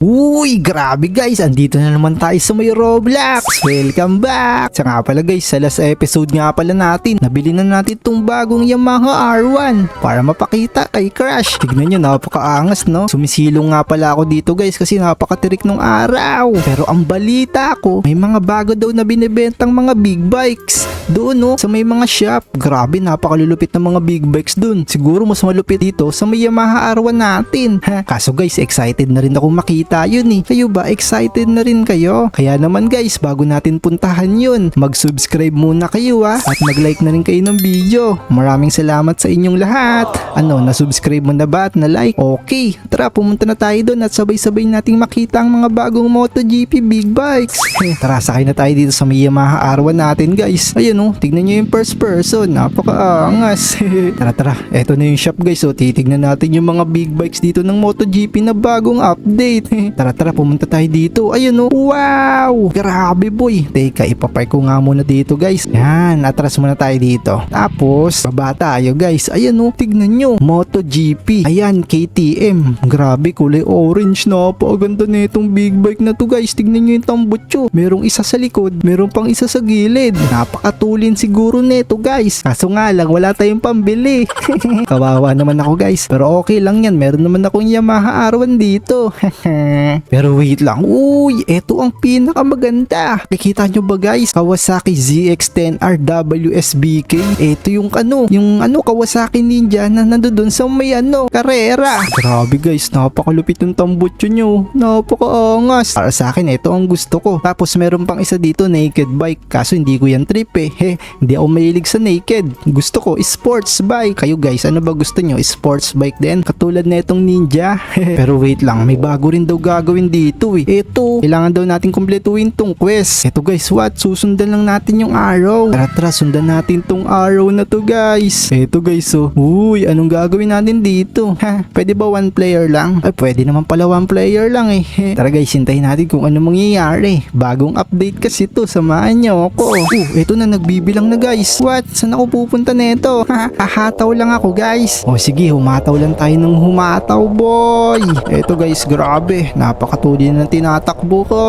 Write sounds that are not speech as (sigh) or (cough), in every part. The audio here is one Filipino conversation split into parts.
Uy, grabe guys, andito na naman tayo sa may Roblox. Welcome back. Sa nga pala guys, sa last episode nga pala natin, nabili na natin tong bagong Yamaha R1 para mapakita kay Crash. Tignan nyo, napakaangas no? Sumisilong nga pala ako dito guys kasi napakatirik nung araw. Pero ang balita ko, may mga bago daw na binibentang mga big bikes. Doon no, sa may mga shop. Grabe, napakalulupit ng mga big bikes doon. Siguro mas malupit dito sa may Yamaha R1 natin. Ha? Kaso guys, excited na rin ako makita yun eh. Kayo ba, excited na rin kayo? Kaya naman guys, bago natin puntahan yun, mag-subscribe muna kayo ah. At mag-like na rin kayo ng video. Maraming salamat sa inyong lahat. Ano, na-subscribe mo na ba at na-like? Okay, tara pumunta na tayo doon at sabay-sabay nating makita ang mga bagong MotoGP big bikes. Eh, tara, sakay na tayo dito sa Yamaha R1 natin guys. Ayun oh, tignan nyo yung first person. Napakaangas. (laughs) tara, tara. Eto na yung shop guys. So, titignan natin yung mga big bikes dito ng MotoGP na bagong update. (laughs) tara, tara. Pumunta tayo dito. Ayun oh. Wow! Grabe boy. Teka, ipapark ko nga muna dito guys. Yan, atras muna tayo dito. Tapos, baba tayo guys. Ayan oh, tignan nyo. MotoGP. Ayan, KTM. Grabe, kulay orange. Napakaganda na itong big bike na to guys. Tignan nyo yung tambutso. Merong isa sa likod, merong pang isa sa gilid. Napakatulin siguro neto guys. Kaso nga lang, wala tayong pambili. (laughs) Kawawa naman ako guys. Pero okay lang yan. Meron naman akong Yamaha R1 dito. (laughs) Pero wait lang. Uy, eto ang pinakamaganda. Nakikita nyo ba guys? Kawasaki ZX-10R WSBK. Eto yung ano, yung ano Kawasaki Ninja na nandoon sa may ano, karera. Grabe guys, napakalupit ng tambutso nyo. Napakaangas. Para sa akin, ito ang gusto ko. Tapos meron pang isa dito, naked bike. Kaso hindi ko yan trip eh. He, hindi ako mahilig sa naked. Gusto ko, sports bike. Kayo guys, ano ba gusto nyo? Sports bike din? Katulad na itong ninja. (laughs) Pero wait lang, may bago rin daw gagawin dito eh. Ito, kailangan daw natin kumpletuhin tong quest. Ito guys, what? Susundan lang natin yung arrow. Tara tara, sundan natin tong arrow na to guys. Ito guys, oh. Uy, anong gagawin natin dito? (laughs) Ha, pwede ba one player lang? Ay, pwede naman pala one player lang eh. Tara guys, hintayin natin kung ano mangyayari. Bagong update kasi to, samahan niyo ako. Uh, ito na, nagbibilang na guys. What? Saan ako pupunta neto? (laughs) Ha, hahataw lang ako guys. O sige, humataw lang tayo ng humataw boy. Ito guys, grabe. Napakatuli na ng tinatakbo ko.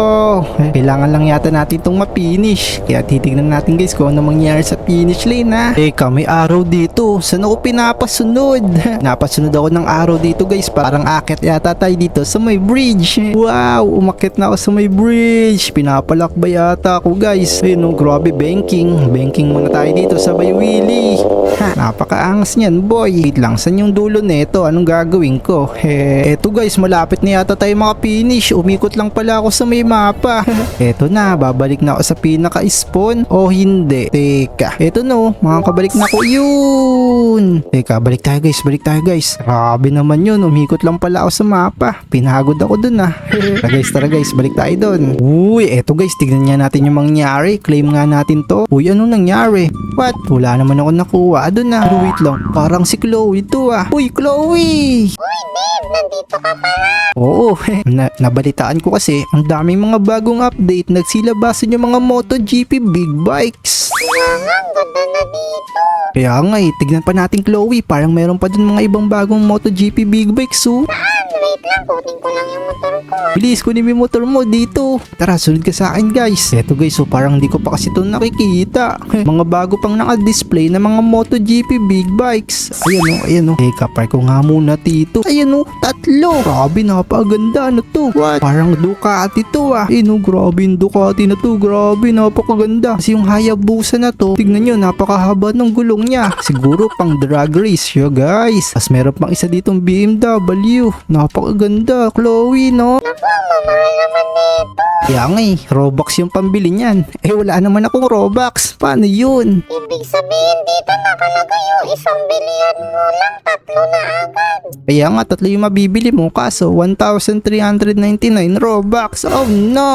Eh, Kailangan lang yata natin itong mapinish. Kaya titignan natin guys kung ano mangyayari sa finish lane ha. Teka, may araw dito. Saan ako pinapasunod? (laughs) Napasunod ako ng araw dito guys. Parang akit yata tayo dito sa may bridge. Wow, umakit na ako sa may bridge. Pinapalakba yata ako guys. Ayun no, grabe banking. Banking muna tayo dito sa may wheelie. Ha, napakaangas niyan boy. Wait lang, saan yung dulo neto? Anong gagawin ko? He, eto guys, malapit na yata tayo maka-finish. Umikot lang pala ako sa may mapa. (laughs) eto na, babalik na ako sa pinaka-spawn o hindi. Teka, eto no, makakabalik na ako. Yun! Teka, balik tayo guys, balik tayo guys. Grabe naman yun, umikot lang pala ako sa mapa. Pinagod ako dun ah. (laughs) tara guys, tara guys, balik tayo dun. Uy, eto guys, tignan nga natin yung mangyari. Claim nga natin to. Uy, anong nangyari? What? Wala naman ako nakuha dun ah. Pero wait lang, parang si Chloe to ah. Uy, Chloe! Uy, nandito ka pala. Oo, (laughs) na nabalitaan ko kasi ang daming mga bagong update nagsilabasan yung mga MotoGP big bikes. Nga nga, ang ganda na dito. Kaya nga eh, tignan pa natin Chloe, parang meron pa dun mga ibang bagong MotoGP big bikes oh. Saan? Wait lang, kunin ko lang yung motor ko. ah. Bilis, kunin mo yung motor mo dito. Tara, sunod ka sa akin guys. Eto guys, so parang hindi ko pa kasi ito nakikita. (laughs) mga bago pang naka-display na mga MotoGP big bikes. Ayan o, ayan o. Teka, park ko nga muna dito. Ayan o, tatlo. Grabe, napakaganda. Ano to? What? Parang Ducati to ah. Ayan o, grabe yung Ducati na to. Grabe, napakaganda. Kasi yung Hayabusa na to, tignan nyo, napakahaba ng gulong niya. Siguro pang drag race siya guys. Tapos meron pang isa ditong BMW. Napakaganda. Chloe, no? Naku, mamahal naman nito. Kaya nga eh, Robux yung pambili niyan. Eh wala naman akong Robux. Paano yun? Ibig sabihin dito nakalagay yung isang bilihan mo lang, tatlo na agad. Kaya nga tatlo yung mabibili mo kaso 1,399 Robux. Oh no!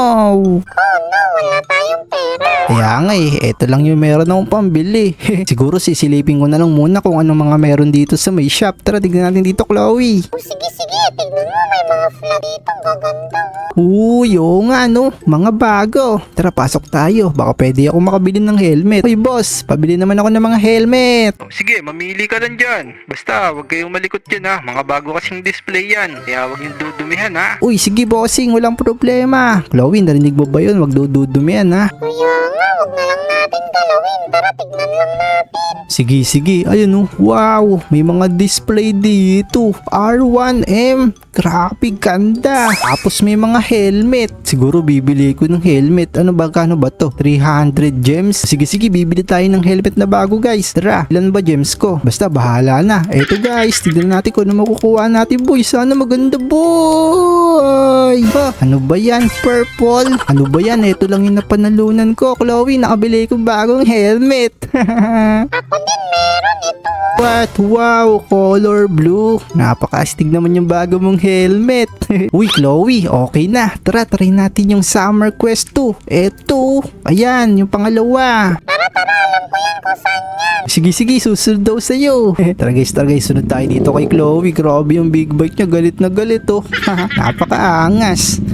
Oh no, wala tayong pera. Kaya nga eh, eto lang yung meron akong pambili. (laughs) Siguro sisilipin ko na lang muna kung ano mga meron dito sa may shop. Tara, tignan natin dito, Chloe. Oh, sige, sige, tignan mo, may mga flag dito, ang gaganda. oh. Uy, oo nga no. Mga bago. Tara, pasok tayo. Baka pwede ako makabili ng helmet. Uy, boss, pabili naman ako ng mga helmet. Oh, Sige, mamili ka lang dyan. Basta, huwag kayong malikot dyan ha. Mga bago kasing display yan. Kaya huwag yung dudumihan ha. Uy, sige bossing, walang problema. Chloe, narinig mo ba yun? Wag dududumi yan ha. Kaya nga, wag na lang natin galawin. Tara, tignan lang natin. Sige, sige. Ayun oh. Wow, may mga display dito. R1M. Grabe, ganda. Tapos may mga helmet. Siguro bibili ko ng helmet. Ano ba, kano ba to? 300 gems. Sige, sige, bibili tayo ng helmet na bago guys. Tara, ilan ba gems ko? Basta bahala na. Eto guys, tignan natin kung ano makukuha natin boy. Sana maganda boy. Ha, ano ba yan? Purple. Ano ba yan? Ito lang yung napanalunan ko. Chloe, nakabili ko bagong helmet. (laughs) Ako din meron ito. What? Wow, color blue. Napaka-astig naman yung bago mong helmet. (laughs) Uy, Chloe, okay na. Tara, try natin yung Summer Quest 2. Eto, ayan, yung pangalawa. Tara, tara, alam ko yan kung saan yan. Sige, sige, susunod daw sa'yo. (laughs) tara guys, tara guys, sunod tayo dito kay Chloe. Grabe yung big bike niya, galit na galit oh. (laughs) Napakaangas.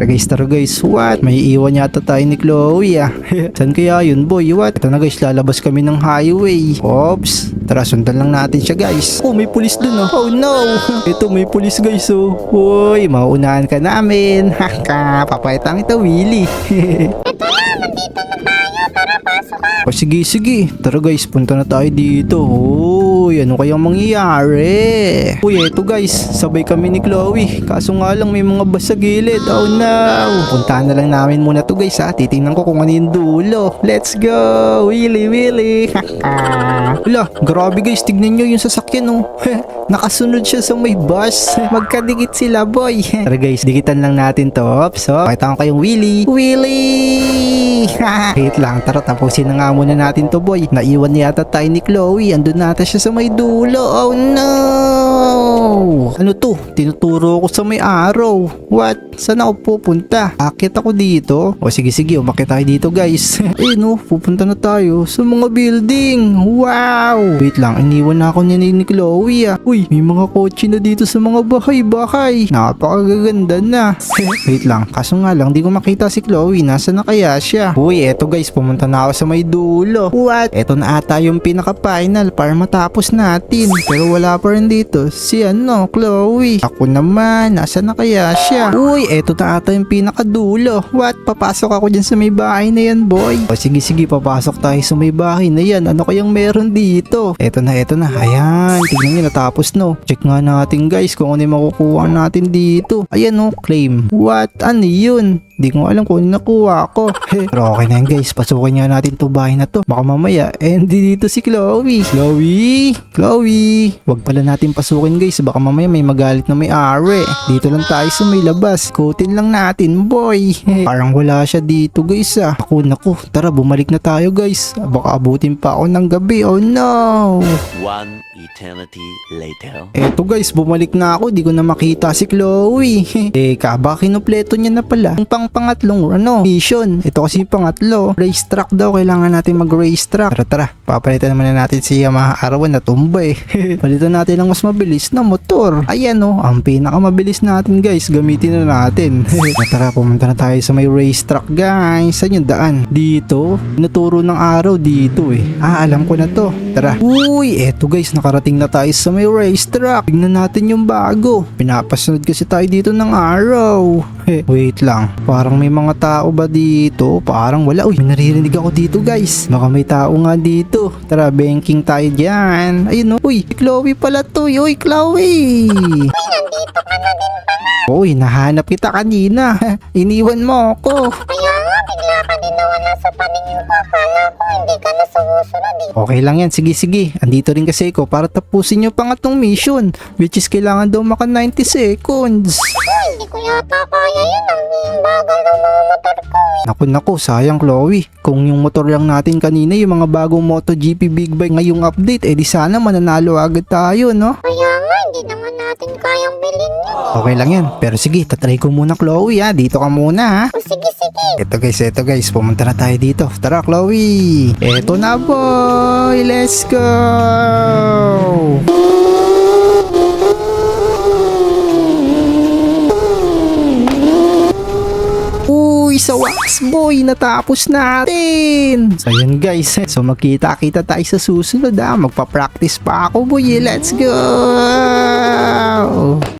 Tara guys, tara guys, what? May iwan yata tayo ni Chloe ah. (laughs) Saan kaya yun boy, what? Ito na guys, lalabas kami ng highway. Oops, tara sundan lang natin siya guys. Oh, may pulis dun oh. Oh no! (laughs) Ito, may pulis guys oh. Uy, mauunahan ka namin. (laughs) Haka, papayatang ito, Willie. Ito na, nandito na tayo. Tara. O sige, sige. Tara guys, punta na tayo dito. Uy, ano kayang mangyayari? Uy, eto guys, sabay kami ni Chloe. Kaso nga lang may mga bus sa gilid. Oh no! Puntahan na lang namin muna to guys ha. Titingnan ko kung ano yung dulo. Let's go! Willy, Willy! (laughs) Wala, grabe guys, tignan nyo yung sasakyan oh. (laughs) Nakasunod siya sa may bus. (laughs) Magkadikit sila boy. Tara guys, dikitan lang natin to. So, pakita ko kayong Willy. Willy! Wait lang, tara tapusin na nga muna natin to boy. Naiwan yata tayo ni Chloe. Andun nata siya sa may dulo. Oh no! Ano to? Tinuturo ko sa may araw. What? Saan ako pupunta? Akit ako dito? O sige sige, umakit tayo dito guys. (laughs) eh no, pupunta na tayo sa mga building. Wow! Wait lang, iniwan na ako niya ni Chloe ah. Uy, may mga kotse na dito sa mga bahay-bahay. Napakagaganda na. (laughs) Wait lang, kaso nga lang, di ko makita si Chloe. Nasa na kaya siya? Uy, eto guys, pumunta na ako sa may dulo. What? Eto na ata yung pinaka-final para matapos natin. Pero wala pa rin dito. Si ano, Chloe. Ako naman, nasa na kaya siya? Uy, eto na ata yung pinakadulo. What? Papasok ako dyan sa may bahay na yan, boy. O sige, sige, papasok tayo sa may bahay na yan. Ano kayang meron dito? Eto na, eto na. Ayan, tignan nyo, natapos no. Check nga natin guys kung ano yung makukuha natin dito. Ayan no, claim. What? Ano yun? Di ko alam kung ano nakuha ko. (laughs) Pero okay na yan guys, pasukin nga natin to bahay na to. Baka mamaya, eh hindi dito si Chloe. Chloe! Chloe! Wag pala natin pasukin guys, baka mamaya may magalit na may are. Dito lang tayo sa may labas. Kutin lang natin boy. Parang wala siya dito guys ah. Ako naku, tara bumalik na tayo guys. Baka abutin pa ako ng gabi, oh no! One eternity later. Eto guys, bumalik na ako. Di ko na makita si Chloe. (laughs) Teka, baka kinupleto niya na pala. Yung pang pangatlong ano, mission. Ito kasi yung pangatlo. Racetrack daw. Kailangan natin mag-racetrack. Tara, tara. Papalitan naman na natin si Yamaha R1 na tumba eh. (laughs) Palitan natin ng mas mabilis na motor. Ayan oh, ang pinakamabilis natin guys. Gamitin na natin. (laughs) Na tara, pumunta na tayo sa may racetrack guys. Saan yung daan? Dito. Naturo ng araw dito eh. Ah, alam ko na to. Tara. Uy, eto guys, nakarating na tayo sa may racetrack. Tignan natin yung bago. Pinapasunod kasi tayo dito ng araw. Wait lang. Parang may mga tao ba dito? Parang wala. Uy, may naririnig ako dito guys. Baka may tao nga dito. Tara, banking tayo dyan. Ayun oh. Uy, Chloe pala to. Uy, Chloe! Uy, nahanap kita kanina. (laughs) Iniwan mo ako. Bigla ka din nawala sa paningin ko. Akala ko hindi ka na sumusunod eh. Okay lang yan. Sige, sige. Andito rin kasi ako para tapusin yung pangatong mission. Which is kailangan daw maka 90 seconds. Uy, hindi ko yata kaya yun. Ang bagal ng mga motor ko eh. Naku naku, sayang Chloe. Kung yung motor lang natin kanina, yung mga bagong MotoGP Big Bike ngayong update, eh di sana mananalo agad tayo, no? Kaya nga, hindi naman natin kayang bilhin yun. Okay lang yan. Pero sige, tatry ko muna Chloe ha. Dito ka muna ha. O sige, sige. Ito guys, ito guys. Pumunta na tayo dito. Tara Chloe. Ito na boy. Let's go. sa boy, natapos natin. So yun guys, so magkita-kita tayo sa susunod ah. Magpa-practice pa ako boy, let's go!